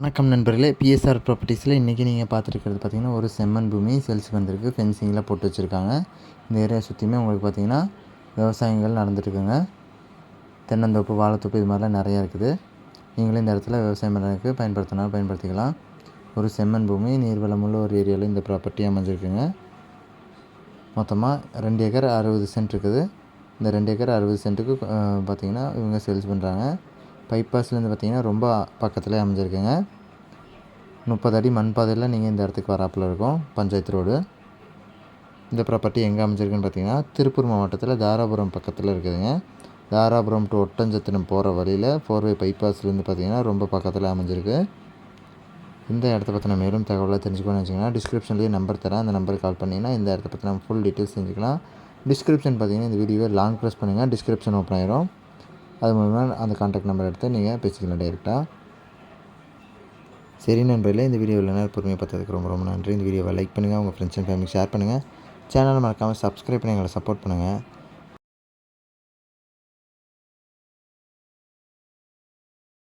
வணக்கம் நண்பர்களே. பிஎஸ்ஆர் ப்ராப்பர்ட்டிஸில் இன்றைக்கி நீங்கள் பார்த்துருக்கிறது பார்த்திங்கன்னா ஒரு செம்மண் பூமி செல்ஸ் வந்திருக்கு. ஃபென்சிங்கில் போட்டு வச்சுருக்காங்க. இந்த ஏரியா சுற்றியுமே உங்களுக்கு பார்த்தீங்கன்னா விவசாயங்கள் நடந்துட்டுருக்குங்க. தென்னந்தோப்பு வாழைத்தோப்பு இது மாதிரிலாம் நிறையா இருக்குது. நீங்களும் இந்த இடத்துல விவசாயம் பண்ணுறதுக்கு பயன்படுத்தினா பயன்படுத்திக்கலாம். ஒரு செம்மண் பூமி நீர்வளமுள்ள ஒரு ஏரியாவில் இந்த ப்ராப்பர்ட்டி அமைஞ்சிருக்குங்க. மொத்தமாக ரெண்டு ஏக்கர் அறுபது சென்ட் இருக்குது. இந்த ரெண்டு ஏக்கர் அறுபது சென்ட்டுக்கு பார்த்திங்கன்னா பார்த்தீங்கன்னா இவங்க சேல்ஸ் பண்ணுறாங்க பைபாஸ்லேருந்து பார்த்தீங்கன்னா ரொம்ப பக்கத்தில் அமைஞ்சிருக்குங்க. முப்பது அடி மண் பாதையில் நீங்கள் இந்த இடத்துக்கு வராப்பில் இருக்கும் பஞ்சாயத்து ரோடு. இந்த ப்ராப்பர்ட்டி எங்கே அமைஞ்சிருக்குன்னு பார்த்தீங்கன்னா திருப்பூர் மாவட்டத்தில் தாராபுரம் பக்கத்தில் இருக்குதுங்க. தாராபுரம் டு ஒட்டஞ்சத்திரம் போகிற வழியில் ஃபோர்வே பைபாஸ்லேருந்து பார்த்தீங்கன்னா ரொம்ப பக்கத்தில் அமைஞ்சிருக்கு. இந்த இடத்த பற்றின மேலும் தகவலை தெரிஞ்சுக்கணும்னு வச்சிங்கன்னா டிஸ்கிரிப்ஷன்லேயே நம்பர் தரேன். அந்த நம்பருக்கு கால் பண்ணிங்கன்னா இந்த இடத்த பற்றின ஃபுல் டீட்டெயில்ஸ் தெரிஞ்சுக்கலாம். டிஸ்கிரிப்ஷன் பார்த்தீங்கன்னா இந்த வீடியோவை லாங் ப்ரெஸ் பண்ணுங்கள் டிஸ்கிரிப்ஷன் ஓப்பன் ஆயிரும். அது மூலமாக அந்த கான்டாக்ட் நம்பர் எடுத்து நீங்கள் பேசிக்கலாம் டைரெக்டாக சரி நண்பர்களே இந்த வீடியோவில் நேரம் பொறுமையாக பார்த்ததுக்கு ரொம்ப ரொம்ப நன்றி. இந்த வீடியோவை லைக் பண்ணுங்கள் உங்கள் ஃப்ரெண்ட்ஸ் அண்ட் ஃபேமிலி ஷேர் பண்ணுங்கள் சேனலை மறக்காமல் சப்ஸ்கிரைப் பண்ணி எங்களை சப்போர்ட் பண்ணுங்கள்